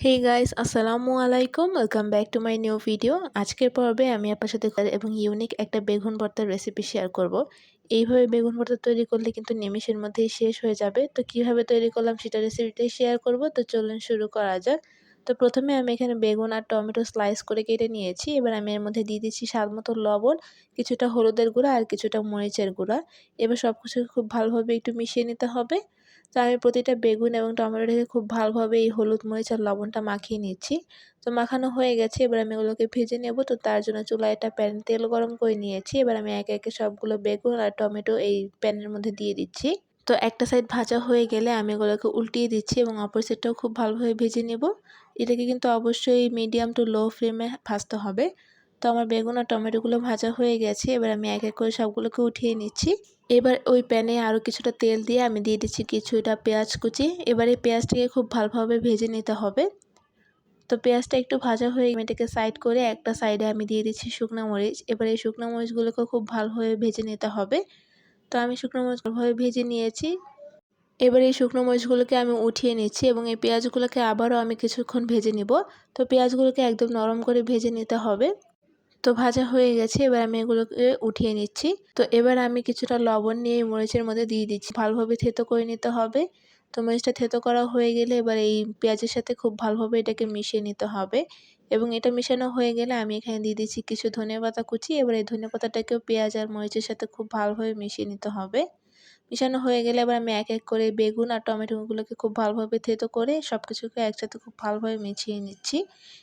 হে guys আসসালামু আলাইকুম welcome back to my new video আজকের পর্বে আমি আপনার সাথে এবং ইউনিক একটা বেগুন ভর্তার রেসিপি শেয়ার করব। এইভাবে বেগুন ভর্তা তৈরি করলে কিন্তু নিমিষের মধ্যেই শেষ হয়ে যাবে। তো কীভাবে তৈরি করলাম সেটা রেসিপিটাই শেয়ার করব। তো চলুন শুরু করা যাক। তো প্রথমে আমি এখানে বেগুন আর টমেটো স্লাইস করে কেটে নিয়েছি। এবার আমি এর মধ্যে দিয়ে দিচ্ছি স্বাদ মতো লবণ, কিছুটা হলুদের গুঁড়া আর কিছুটা মরিচের গুঁড়া। এবার সব কিছু খুব ভালোভাবে একটু মিশিয়ে নিতে হবে। তো আমি প্রতিটা বেগুন এবং টমেটোটাকে খুব ভালোভাবে এই হলুদ, মরিচ আর লবণটা মাখিয়ে নিচ্ছি। তো মাখানো হয়ে গেছে, এবার আমি এগুলোকে ভেজে নেব। তো তার জন্য চুলায় একটা প্যান তেল গরম করে নিয়েছি। এবার আমি একে একে সবগুলো বেগুন আর টমেটো এই প্যানের মধ্যে দিয়ে দিচ্ছি। তো একটা সাইড ভাজা হয়ে গেলে আমি এগুলোকে উল্টিয়ে দিচ্ছি এবং অপর সাইডটাও খুব ভালোভাবে ভেজে নেব। এটাকে কিন্তু অবশ্যই মিডিয়াম টু লো ফ্লেমে ভাজতে হবে। তো আমার বেগুন আর টমেটোগুলো ভাজা হয়ে গেছে, এবার আমি এক এক করে সবগুলোকে উঠিয়ে নিচ্ছি। এবার ওই প্যানে আরও কিছুটা তেল দিয়ে আমি দিয়ে দিচ্ছি কিছুটা পেঁয়াজ কুচি। এবার এই পেঁয়াজটাকে খুব ভালোভাবে ভেজে নিতে হবে। তো পেঁয়াজটা একটু ভাজা হয়ে এটাকে সাইড করে একটা সাইডে আমি দিয়ে দিচ্ছি শুকনো মরিচ। এবার এই শুকনো মরিচগুলোকে খুব ভালোভাবে ভেজে নিতে হবে। তো আমি শুকনো মরিচ ভাবে ভেজে নিয়েছি। এবার এই শুকনো মরিচগুলোকে আমি উঠিয়ে নিচ্ছি এবং এই পেঁয়াজগুলোকে আবারও আমি কিছুক্ষণ ভেজে নিব। তো পেঁয়াজগুলোকে একদম নরম করে ভেজে নিতে হবে। তো ভাজা হয়ে গেছে, এবার আমি এগুলোকে উঠিয়ে নিচ্ছি। তো এবার আমি কিছুটা লবণ নিয়ে মরিচের মধ্যে দিয়ে দিচ্ছি। ভালোভাবে থেতো করে নিতে হবে। তো মরিচটা থেতো করা হয়ে গেলে এবার এই পেঁয়াজের সাথে খুব ভালোভাবে এটাকে মিশিয়ে নিতে হবে। এবং এটা মেশানো হয়ে গেলে আমি এখানে দিয়ে দিচ্ছি কিছু ধনে পাতা কুচি। এবার এই ধনে পাতাটাকেও পেঁয়াজ আর মরিচের সাথে খুব ভালোভাবে মিশিয়ে নিতে হবে। মিশানো হয়ে গেলে এবার আমি এক এক করে বেগুন আর টমেটোগুলোকে খুব ভালোভাবে থেতো করে সব কিছুকে একসাথে খুব ভালোভাবে মিশিয়ে নিচ্ছি।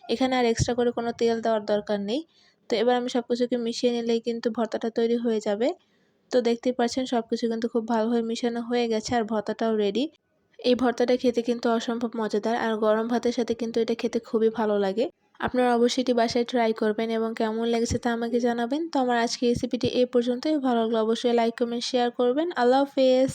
এখানে আর এক্সট্রা করে কোনো তেল দেওয়ার দরকার নেই। তো এবার আমি সব কিছুকে মিশিয়ে নিলেই কিন্তু ভর্তাটা তৈরি হয়ে যাবে। তো দেখতেই পাচ্ছেন সব কিছু কিন্তু খুব ভালোভাবে মিশানো হয়ে গেছে আর ভর্তাটাও রেডি এই ভর্তাটা খেতে কিন্তু অসম্ভব মজাদার আর গরম ভাতের সাথে কিন্তু এটা খেতে খুবই ভালো লাগে। আপনারা অবশ্যই এটি বাসায় ট্রাই করবেন এবং কেমন লেগেছে তা আমাকে জানাবেন। তো আমার আজকে রেসিপিটি এই পর্যন্তই। ভালো লাগলে অবশ্যই লাইক কমেন্ট শেয়ার করবেন। আল্লাহ হাফেজ।